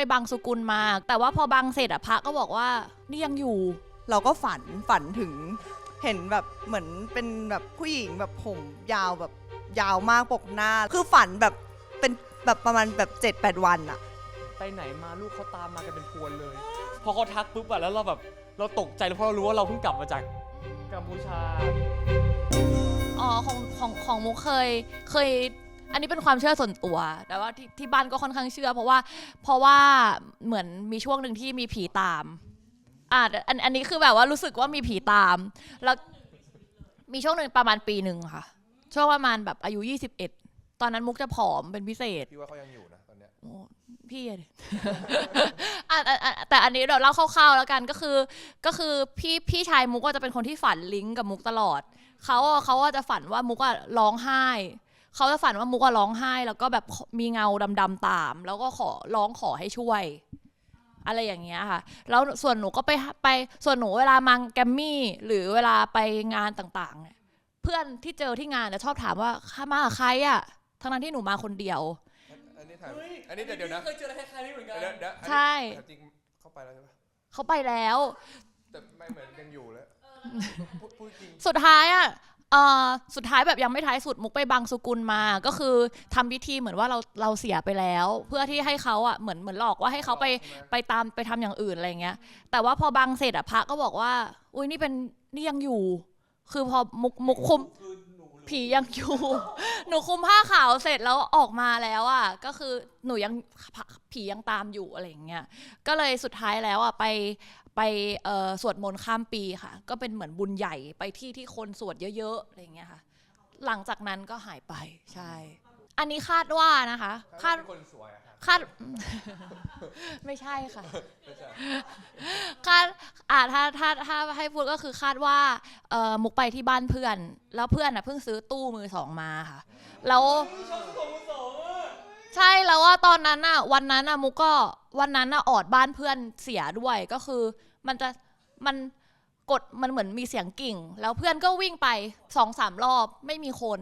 ไปบังสุกุลมา แต่ว่าพอบังเสร็จอะพระก็บอกว่านี่ยังอยู่ เราก็ฝันฝันถึงเห็นแบบเหมือนเป็นแบบผู้หญิงแบบผมยาวแบบยาวมากปกหน้า คือฝันแบบเป็นแบบประมาณแบบ7จ็ดแปดวันอะไปไหนมาลูกเขาตามมากันเป็นพวนเลย พอเขาทักปุ๊บอะแล้วเราแบบเราตกใจแล้วเพราะเรารู้ว่าเราเพิ่งกลับมาจากกัมพูชา อ๋อของของของมุกเคยเคย อันนี้เป็นความเชื่อส่วนตัว แต่ว่าที่ที่บ้านก็ค่อนข้างเชื่อ เพราะว่าเพราะว่าเหมือนมีช่วงหนึ่งที่มีผีตามอ่าอันอันนี้คือแบบว่ารู้สึกว่ามีผีตาม แล้วมีช่วงหนึ่งประมาณปีหนึ่งค่ะ ช่วงประมาณแบบอายุ 21 ตอนนั้นมุกจะผอมเป็นพิเศษพี่ว่าเขายังอยู่นะตอนเนี้ยโอ้พี่อะดิอะอะอะแต่อันนี้เดี๋ยวเล่าคร่าวๆแล้วกันก็คือ ก็คือพี่พี่ชายมุกก็จะเป็นคนที่ฝันลิงก์กับมุกตลอด เขาอะเขาอะจะฝันว่ามุกอะร้องไห้ เขาจะฝันว่ามุกอะร้องไห้ แล้วก็แบบมีเงาดำๆตาม แล้วก็ขอร้องขอให้ช่วย อะไรอย่างเงี้ยค่ะ แล้วส่วนหนูก็ไปไปส่วนหนูเวลามังแกรมมี่ หรือเวลาไปงานต่างๆเนี่ยเพื่อนที่เจอที่งานจะชอบถามว่าข้ามากับใครอะทั้งนั้นที่หนูมาคนเดียว อันนี้ถามอันนี้เดี๋ยวเดี๋ยวนะเคยเจออะไรคล้ายๆนี้เหมือนกันเดี๋ยวเดี๋ยวอันนี้ใช่ถามจริงเข้าไปแล้วใช่ปะเขาไปแล้ว แต่ไม่เหมือนยังอยู่เลยพูดพูดจริงสุดท้ายอะ เอ่อสุดท้ายแบบยังไม่ท้ายสุดมุกไปบังสุกุลมา ก็คือทำพิธีเหมือนว่าเราเราเสียไปแล้ว เพื่อที่ให้เขาอะเหมือนเหมือนหลอกว่าให้เขาไปไหมไปตามไปทำอย่างอื่นอะไรเงี้ย แต่ว่าพอบังเสร็จอะพระก็บอกว่า อุ้ยนี่เป็นนี่ยังอยู่ คือพอมุกมุกคุม ผียังอยู่ หนูคุมผ้าขาวเสร็จแล้วออกมาแล้วอะก็คือหนูยังผียังตามอยู่อะไรอย่างเงี้ยก็เลยสุดท้ายแล้วอะไปไปสวดมนต์ข้ามปีค่ะ ก็เป็นเหมือนบุญใหญ่ไปที่ที่คนสวดเยอะๆอะไรอย่างเงี้ยค่ะ หลังจากนั้นก็หายไปใช่ อันนี้คาดว่านะคะ คาดคนสวยอะ ครับคาด ไม่ใช่ค่ะไม่ใช่คาดอ่าถ้าถ้าถ้าให้พูดก็คือคาดว่าเอ่อมุกไปที่บ้านเพื่อน แล้วเพื่อนอะเพิ่งซื้อตู้มือสองมาค่ะ แล้วใช่แล้วว่าตอนนั้นอะ วันนั้นอะมุกก็วันนั้นอะออดบ้านเพื่อนเสียด้วยก็คือมันจะมันกดมันเหมือนมีเสียงกิ่ง แล้วเพื่อนก็วิ่งไปสองสามรอบไม่มีคน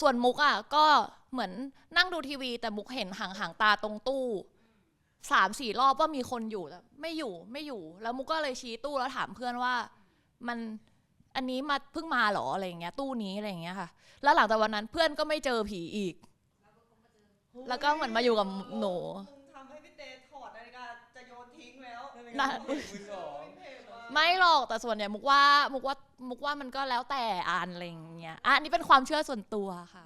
ส่วนมุกอะก็เหมือนนั่งดูทีวี แต่มุกเห็นห่างห่างๆตาตรงตู้สามสี่รอบว่ามีคนอยู่แต่ไม่อยู่ไม่อยู่ แล้วมุกก็เลยชี้ตู้แล้วถามเพื่อนว่า มันอันนี้มาเพิ่งมาเหรออะไรอย่างเงี้ย ตู้นี้อะไรอย่างเงี้ยค่ะ แล้วหลังจากวันนั้นเพื่อนก็ไม่เจอผีอีก แล้วก็เหมือนมาอยู่กับหนูทำให้พี่เตถอดนาฬิกาจะโยนทิ้งแล้ว น่ะ ไม่หรอกแต่ส่วนใหญ่มุกว่ามุกว่ามุกว่ามันก็แล้วแต่อ่านอะไรอย่างเงี้ยอะอันนี้เป็นความเชื่อส่วนตัวค่ะ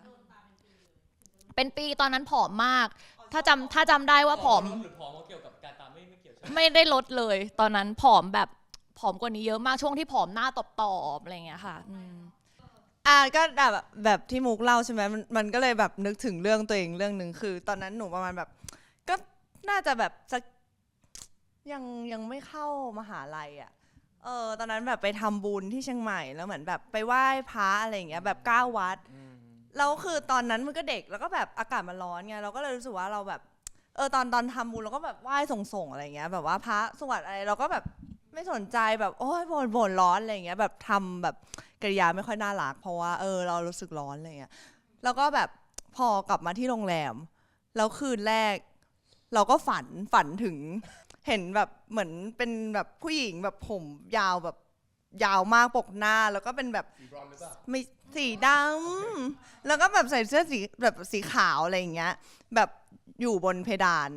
เป็นปีตอนนั้นผอมมาก ถ้าจำถ้าจำได้ว่าผอม หรือผอมเกี่ยวกับการตามไม่ไม่เกี่ยวใช่ไหมไม่ได้ลดเลย ตอนนั้นผอมแบบผอมกว่านี้เยอะมากช่วงที่ผอมหน้าตอบๆอะไรอย่างเงี้ยค่ะอืมอ่าก็แบบแบบที่มุกเล่าใช่ไหมมันมันก็เลยแบบนึกถึงเรื่องตัวเองเรื่องหนึ่งคือ ตอนนั้นหนูประมาณแบบ ก็น่าจะแบบสักยังยังไม่เข้ามหาลัยอะ เออตอนนั้นแบบไปทำบุญที่เชียงใหม่แล้วเหมือนแบบไปไหว้พระอะไรอย่างเงี้ยแบบเก้าวัด อืมแล้วคือตอนนั้นมันก็เด็กแล้วก็แบบอากาศมันร้อนไงเราก็เลยรู้สึกว่าเราแบบเออตอนตอนทำบุญเราก็แบบไหว้ส่งๆอะไรเงี้ยแบบว่าพระสวดอะไรเราก็แบบไม่สนใจแบบโอ้ยบ่นบ่นร้อนอะไรเงี้ยแบบทำแบบกริยาไม่ค่อยน่ารักเพราะว่าเออเรารู้สึกร้อนอะไรเงี้ยแล้วก็แบบพอกลับมาที่โรงแรมแล้วคืนแรก เราก็ฝันฝันถึง เห็นแบบเหมือนเป็นแบบผู้หญิงแบบผมยาวแบบยาวมากปกหน้าแล้วก็เป็นแบบสีบรอนซ์หรือเปล่าไม่สีดำแล้วก็แบบใส่เสื้อสีแบบสีขาวอะไรอย่างเงี้ย แบบอยู่บนเพดาน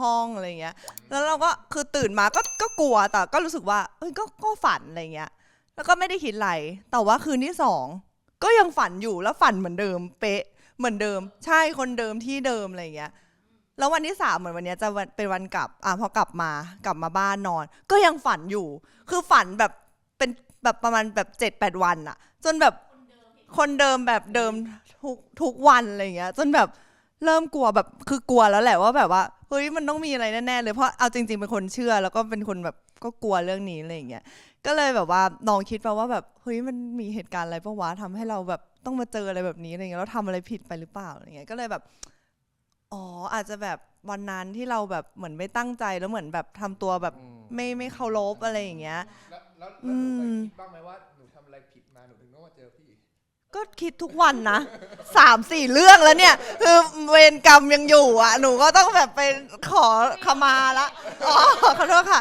ห้องอะไรอย่างเงี้ย แล้วเราก็คือตื่นมาก็ก็กลัวแต่ก็รู้สึกว่าเอ้ยก็ก็ฝันอะไรอย่างเงี้ย แล้วก็ไม่ได้คิดอะไรแต่ว่าคืนที่สองก็ยังฝันอยู่แล้วฝันเหมือนเดิม เป๊ะเหมือนเดิม ใช่คนเดิมที่เดิมอะไรอย่างเงี้ย แล้ววันที่สามเหมือนวันนี้จะเป็นวันกลับอะพอกลับมากลับมาบ้านนอน ก็ยังฝันอยู่ คือฝันแบบเป็นแบบประมาณแบบเจ็ดแปดวันอะจนแบบคนเดิมแบบเดิมทุกทุกวันอะไรเงี้ย จนแบบเริ่มกลัวแบบคือกลัวแล้วแหละว่าแบบว่าเฮ้ยมันต้องมีอะไรแน่ๆเลยเพราะเอาจริง ๆเป็นคนเชื่อ แล้วก็เป็นคนแบบก็กลัวเรื่องนี้อะไรอย่างเงี้ยก็เลยแบบว่าน้องคิดไปว่าแบบเฮ้ยมันมีเหตุการณ์อะไรปะวะทำให้เราแบบต้องมาเจออะไรแบบนี้อะไรเงี้ยเราทำอะไรผิดไปหรือเปล่าอะไรเงี้ยก็เลยแบบ อ๋ออาจจะแบบวันนั้นที่เราแบบเหมือนไม่ตั้งใจแล้วเหมือนแบบทำตัวแบบอืม ไม่ไม่เคารพอะไรอย่างเงี้ย แล้วแล้วอืแล้วหนูเคยมคิดบ้างไหมว่าหนูทำอะไรผิดมาหนูถึงต้องมาเจอพี่ก็คิดทุกวันนะสามสี่เรื่องแล้วเนี่ย คือเวรกรรมยังอยู่อะ หนูก็ต้องแบบไปขอขมาละอ๋อขอโทษค่ะ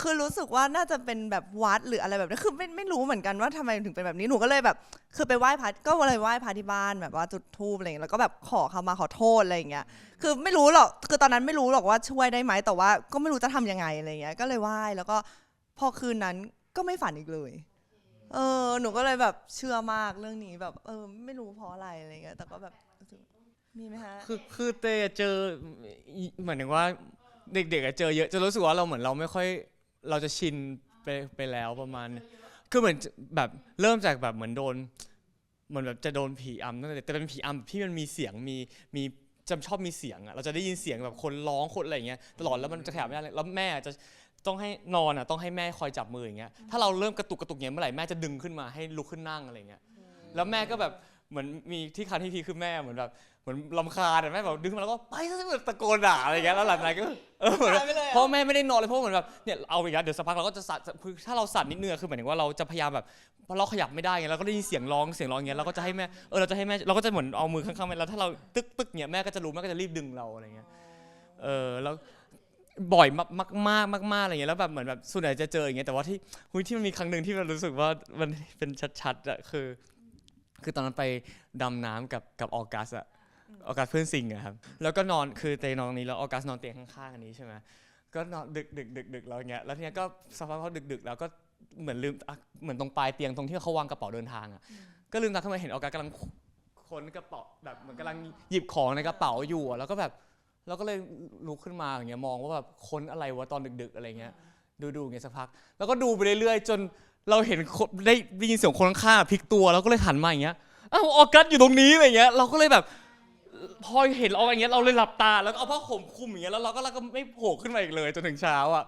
คือรู้สึกว่าน่าจะเป็นแบบวัดหรืออะไรแบบนี้คือไม่ไม่รู้เหมือนกันว่าทำไมถึงเป็นแบบนี้หนูก็เลยแบบ คือไปไหว้พระก็เลยไหว้พระที่บ้านแบบว่าจุดธูปอะไรอย่างเงี้ยแล้วก็แบบขอเขามาขอโทษอะไรอย่างเงี้ยคือไม่รู้หรอกคือตอนนั้นไม่รู้หรอกว่าช่วยได้ไหมแต่ว่าก็ไม่รู้จะทำยังไงอะไรอย่างเงี้ยก็เลยไหว้แล้วก็พอคืนนั้นก็ไม่ฝันอีกเลย เออหนูก็เลยแบบเชื่อมากเรื่องนี้แบบเออไม่รู้เพราะอะไรอะไรเงี้ยแต่ก็แบบมีไหมฮะคือคือเตะเจอเหมือนถึงว่าเด็กๆอะเจอเยอะจะรู้สึกว่าเราเหมือนเราไม่ค่อย เราจะชินไปไปแล้วประมาณ คือเหมือนแบบเริ่มจากแบบเหมือนโดนเหมือนแบบจะโดนผีอำตั้งแต่แต่เป็นผีอำที่มันมีเสียงมีมีจำชอบมีเสียงอะเราจะได้ยินเสียงแบบคนร้องคนอะไรอย่างเงี้ยตลอดแล้วมันจะขยับไม่ได้เลยแล้วแม่จะต้องให้นอนอะต้องให้แม่คอยจับมืออย่างเงี้ยถ้าเราเริ่มกระตุกกระตุกเงี้ยเมื่อไหร่แม่จะดึงขึ้นมาให้ลุกขึ้นนั่งอะไรเงี้ยแล้วแม่ก็แบบเหมือนมีที่คันที่พีคือแม่เหมือนแบบ เหมือนลำคาญอะแม่แบบดึงมาแล้วก็ไปซะแบบตะโกนด่าอะไรเงี้ยแล้วหลังจากนั้นก็เออเหมือนหายไปเลยอะเพราะแม่ไม่ได้นอนเลยเพราะเหมือนแบบเนี่ยเอาอีกแล้วเดี๋ยวสักพักเราก็จะสั่นคือถ้าเราสั่นนิดนึงอะคือหมายถึงว่าเราจะพยายามแบบพอเราขยับไม่ได้ไงเราก็ได้ยินเสียงร้องเสียงร้องอย่างเงี้ยเราก็จะให้แม่เออเราจะให้แม่เราก็จะเหมือนเอามือข้างๆแม่แล้วถ้าเราตึกตึกๆเนี่ยแม่ก็จะรู้แม่ก็จะรีบดึงเราอะไรเงี้ยเออแล้วบ่อยมากมากมากมากๆอะไรเงี้ยแล้วแบบเหมือนแบบส่วนใหญ่จะเจออย่างเงี้ยแต่ว่าที่หุยที่มันมีครั้งหนึ่งที่มันรู้สึกว่ามันเป็นชัดๆอะคือ คือตอนนั้นไปดำน้ำกับกับออกัสอะ ออกัสเพื่อนซิงอะครับแล้วก็นอนคือเตยนอนตรงนี้แล้วออกัสนอนเตียงข้างๆอันนี้ใช่ไหมก็นอนดึกดึกดึกดึกแล้วเงี้ยแล้วทีเนี้ยก็สักพักเขาดึกดึกแล้วก็เหมือนลืมอะเหมือนตรงปลายเตียงตรงที่เขาวางกระเป๋าเดินทางอะก็ลืมตาขึ้นมาเห็นออกัสกำลังค้นกระเป๋าแบบเหมือนกำลังหยิบของในกระเป๋าอยู่อะแล้วก็แบบเราก็เลยลุกขึ้นมาอย่างเงี้ยมองว่าแบบค้นอะไรวะตอนดึก ๆ อะไรเงี้ย ดูดูอย่างเงี้ยสักพัก แล้วก็ดูไปเรื่อยๆ จนเราเห็นคนได้ได้ยินเสียงคนข้างๆพลิกตัว แล้วก็เลยหันมาอย่างเงี้ยอ้าวออกัสอยู่ตรงนี้อะไรเงี้ยเราก็เลยแบบ พอเห็นออกอย่างเงี้ยเราเลยหลับตา แล้วก็เอาผ้าห่มคลุมอย่างเงี้ยแล้วเราก็แล้วก็ไม่โผล่ขึ้นมาอีกเลยจนถึงเช้าอะ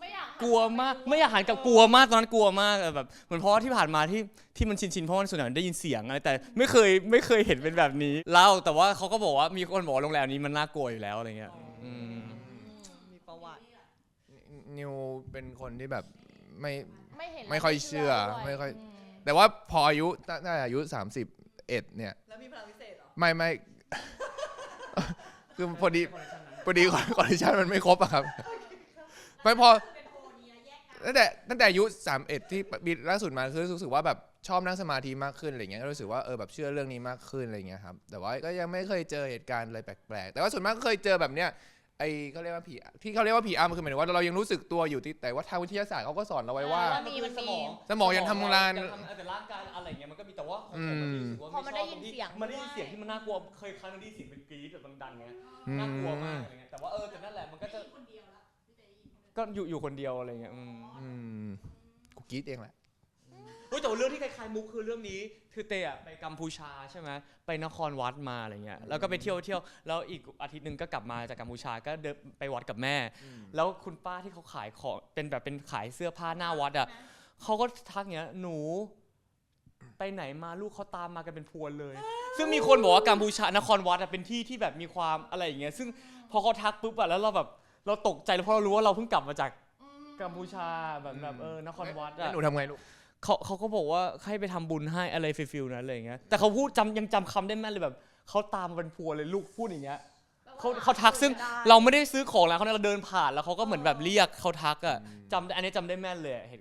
ไม่อยากกลัวมากไม่อยากหันกลับกลัวมากตอนนั้นกลัวมากอะแบบเหมือนเพราะว่าที่ผ่านมาที่ที่มันชินชินๆเพราะว่าส่วนใหญ่ได้ยินเสียงอะไรแต่ไม่เคยไม่เคยเห็นเป็นแบบนี้เล่าแต่ว่าเขาก็บอกว่ามีคนบอกว่าโรงแรมนี้มันน่ากลัวอยู่แล้วอะไรเงี้ยอืมมีประวัติ นิวเป็นคนที่แบบไม่ ไม่เห็นไม่ค่อยเชื่อด้วยไม่ค่อยมแต่ว่าพออายุน่าจะอายุ 31 เนี่ย แล้วมีพลังพิเศษเหรอ ไม่ไม่ คือพอดีพอดีคอนดิชันมันไม่ครบอะครับไม่พอตั้งแต่ตั้งแต่อายุ31ที่ปีล่าสุดมาคือรู้สึกว่าแบบชอบนั่งสมาธิมากขึ้นอะไรเงี้ยก็รู้สึกว่าเออแบบเชื่อเรื่องนี้มากขึ้นอะไรเงี้ยครับแต่ว่าก็ยังไม่เคยเจอเหตุการณ์อะไรแปลกๆ แต่ว่าส่วนมากก็เคยเจอแบบเนี้ย ไอเขาเรียกว่าผีที่เขาเรียกว่าผีอำคือหมายถึงว่าเรายังรู้สึกตัวอยู่ที่แต่ว่าทางวิทยาศาสตร์เขาก็สอนเราไว้ว่ามันมีมันมี สมองยังทำงานยังทำแต่ร่างกายอะไรเงี้ยมันก็มีแต่ว่าของผมมันรู้สึกว่าพอมันได้ยินชบตรงที่เสียง มันได้ยินด้วยเสียงที่มันน่ากลัวเคยครั้งหนึงได้ยินเสียงเป็นกรี๊ดแบบดังๆเงี้ยอืม น่ากลัวมากอะไรเงี้ยแต่ว่าเออแต่นั่นแหละมันก็จะก็อยู่อยู่คนเดียวอะไรเงี้ยอืม อืมกูกรีดเองแหละ เฮ้ยแต่ว่าเรื่องที่คล้ายๆมุกคือเรื่องนี้ คือเตอะไปกัมพูชาใช่ไหมไปนครวัดมาอะไรเงี้ยแล้วก็ไปเที่ยวเที่ยวแล้วอีกอาทิตย์หนึ่งก็กลับมาจากกัมพูชาก็เดินไปวัดกับแม่ แล้วคุณป้าที่เขาขายของเป็นแบบเป็นขายเสื้อผ้าหน้าวัดอะเขาก็ทักเงี้ยหนูไปไหนมาลูกเขาตามมากันเป็นพวนเลย ซึ่งมีคนบอกว่ากัมพูชานครวัดอะเป็นที่ที่แบบมีความอะไรอย่างเงี้ย ซึ่งพอเขาทักปุ๊บอะแล้วเราแบบเราตกใจเพราะเรารู้ว่าเราเพิ่งกลับมาจากกัมพูชาแบบแบบเออนครวัดแล้วอะหนูทำไงลูก เขาเขาก็บอกว่าให้ไปทำบุญให้อะไรฟิลๆนั้นอะไรอย่างเงี้ยแต่เขาพูดจำยังจำคำได้แม่นเลยแบบเขาตามมาเป็นพวนเลยลูกพูดอย่างเงี้ยเขาเขาทักซึ่งเราไม่ได้ซื้อของแล้วเขาเนี่ยเราเดินผ่านแล้วเขาก็เหมือนแบบเรียกเขาทักอะจำได้อันนี้จำได้แม่นเลยอะเห็น